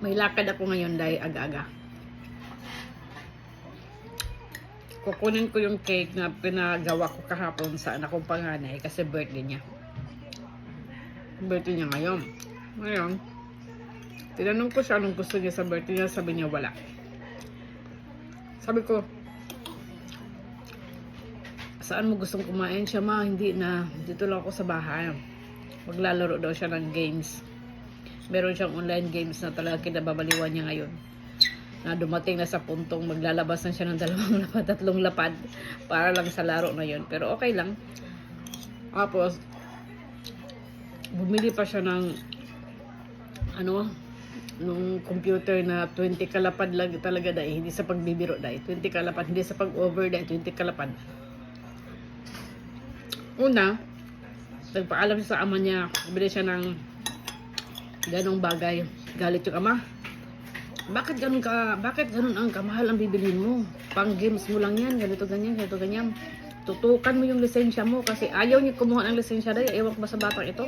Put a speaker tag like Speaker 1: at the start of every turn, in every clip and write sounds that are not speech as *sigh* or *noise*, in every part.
Speaker 1: May lakad ako ngayon dahil aga-aga. Kukunin ko yung cake na pinagawa ko kahapon sa anak kong panganay kasi birthday niya. Birthday niya ngayon. Ngayon, tinanong ko siya anong gusto niya sa birthday niya, sabi niya wala. Sabi ko, saan mo gustong kumain siya ma? Hindi na, dito lang ako sa bahay. Maglalaro daw siya ng games. Meron siyang online games na talaga kinababaliwan niya ngayon. Na dumating na sa puntong maglalabas na siya ng dalawang *laughs* lapad, tatlong lapad para lang sa laro na yun. Pero okay lang. Tapos, bumili pa siya ng ano, nung computer na 20 kalapad lang talaga dahil hindi sa pagbibiro dahil 20 kalapad hindi sa pag-over dahil 20 kalapad una nagpaalam siya sa ama niya bili siya ng ganong bagay. Galit yung ama. Bakit ganun ka bakit ganun ang kamahal ang bibilhin mo? Pang games mo lang yan ganito ganyan ganito ganyan. Tutukan mo yung lisensya mo kasi ayaw niya kumuha ng lisensya dahil ewan ko ba sa batang ito?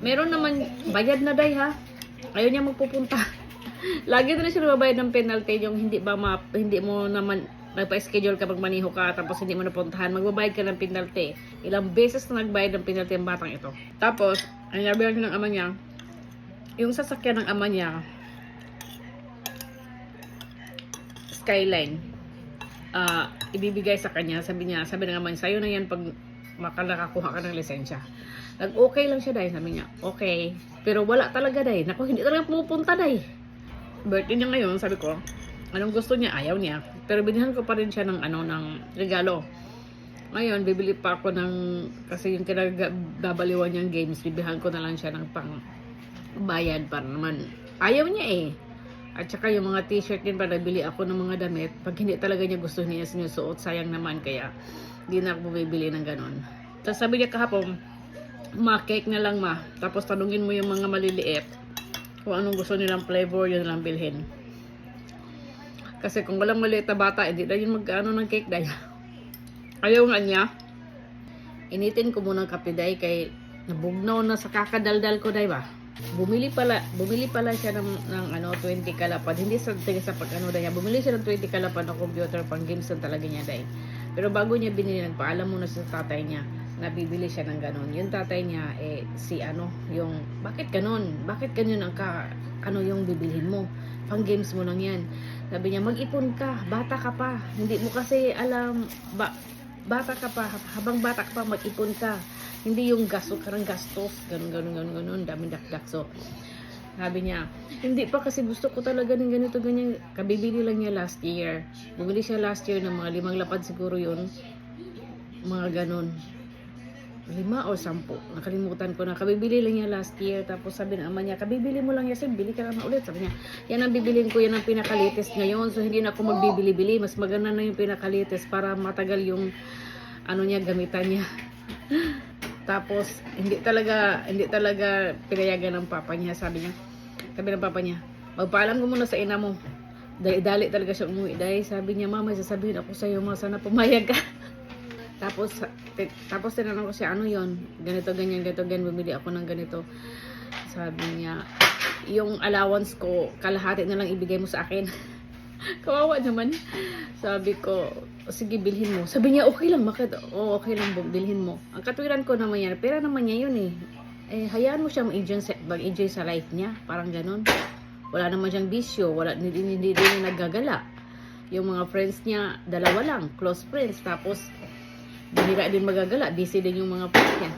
Speaker 1: Meron naman bayad na day ha? Ayaw niya magpupunta. *laughs* Lagi na siya nababayad ng penalty yung hindi ba ma, hindi mo naman nagpa-schedule ka pag maniho ka tapos hindi mo napuntahan. Magbabayad ka ng penalty. Ilang beses na nagbayad ng penalty ang batang ito. Tapos ang nabihan ng ama niya yung sasakyan ng ama niya skyline ah ibibigay sa kanya. Sabi niya sabi ng ama niya sa'yo na yan pag makalakakuha ka ng lisensya. Nag-okay lang siya dahil sabi niya okay. Pero wala talaga dahil naku hindi talaga pumupunta dahil birthday niya ngayon sabi ko anong gusto niya? Ayaw niya. Pero binilhan ko pa rin siya ng ano ng regalo. Ngayon bibili pa ako ng kasi yung kinagabaliwan niyang games bibilhan ko na lang siya ng pang bayad para naman. Ayaw niya eh. At saka yung mga t-shirt din pa nabili ako ng mga damit pag hindi talaga niya gusto niya sinusuot sayang naman. Kaya hindi na ako bumibili ng ganon tapos sabi niya kahapon ma cake na lang ma. Tapos tanungin mo yung mga maliliit kung anong gusto nilang flavor yun lang bilhin. Kasi kung walang maliit na bata hindi na yun magkano ng cake dahil *laughs* ayaw nga niya. Initin ko muna ng kape dahil kay nabugnaw na sa kakadaldal ko dahil ba bumili pala bumili pala siya ng, ng ano 20 kalapad hindi sa tiga sa pag ano dahil bumili siya ng 20 kalapad ng computer pang games na talaga niya dahil. Pero bago niya binili nagpaalam muna sa tatay niya na bibili siya ng ganun yung tatay niya eh si ano yung bakit ganun bakit ganun ang ka, ano yung bibilhin mo? Pang games mo lang yan. Sabi niya mag-ipon ka bata ka pa. Hindi mo kasi alam ba, bata ka pa habang bata ka pa mag-ipon ka hindi yung gasto ka ng gastos ganun ganun ganun ganun daming dakdak so sabi niya, hindi pa kasi gusto ko talaga ng ganito, ganyan. Kabibili lang niya last year. Bumili siya last year ng mga limang lapad siguro yun. Mga ganun. Lima o sampu. Nakalimutan ko na. Kabibili lang niya last year. Tapos sabi ng ama niya, kabibili mo lang. Sabi, bili ka na ulit. Sabi niya, yan ang bibilin ko. Yan ang pinakalites ngayon. So hindi na ako magbibili-bili. Mas maganda na yung pinakalites para matagal yung ano niya, gamitan niya. *laughs* Tapos, hindi talaga, hindi talaga pinayagan ng papa niya. Sabi niya, sabi ng papa niya, magpaalam ko muna sa ina mo. Dali-dali talaga siya umuwi. Dahil sabi niya, mama, sasabihin ako sa iyo, ma, sana pumayag ka. *laughs* tapos, tapos tinanong ko siya, ano yon Ganito, ganyan, ganito, ganyan, bumili ako ng ganito. Sabi niya, yung allowance ko, kalahati na lang ibigay mo sa akin. *laughs* Kawawa naman. Sabi ko, sige, bilhin mo. Sabi niya, okay lang, bakit? Oo, okay lang, bilhin mo. Ang katwiran ko naman yan, pera naman niya yun eh. Eh, hayaan mo siya mag-enjoy sa, mag-enjoy sa life niya. Parang ganun. Wala naman siyang bisyo, wala, hindi, hindi, hindi rin naggagala. Yung mga friends niya, dalawa lang, close friends. Tapos, bihira din magagala, busy din yung mga niya.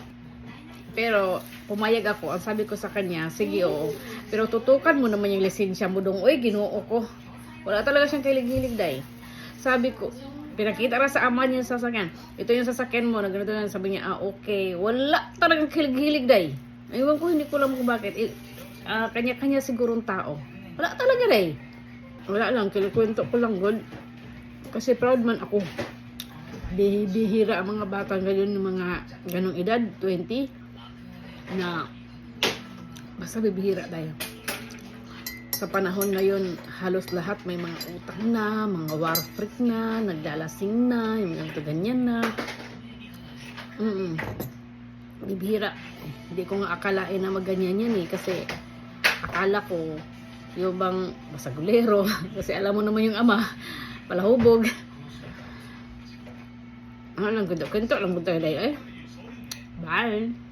Speaker 1: Pero, pumayag ako. Ang sabi ko sa kanya, sige, oo. Pero tutukan mo naman yung lisensya mo dong, uy, ginoo ko. Wala talaga siyang kilig-hilig, day. Sabi ko, pinakita ra sa ama niya sa sasakyan. Ito yung sasakyan mo, na ganito na. Sabi niya, ah, okay. Wala talagang kilig-hilig, day. Aywan ko, hindi ko alam kung bakit. Eh, ah, kanya-kanya sigurong tao. Wala talaga, day. Wala lang, kinikwento ko lang, God. Kasi proud man ako. Bihi- Bihira ang mga bata ngayon, ng mga ganong edad, 20, na basta bibihira tayo. Sa panahon ngayon, halos lahat may mga utang na, mga war freak na, nagdalasing na, yung ganito ganyan na. Mm Bibihira. Hindi ko nga akalain na maganyan yan eh. Kasi akala ko, Yung bang basagulero. *laughs* Kasi alam mo naman yung ama. Palahubog. Ano lang ganda. Kwento lang ganda eh. Bye.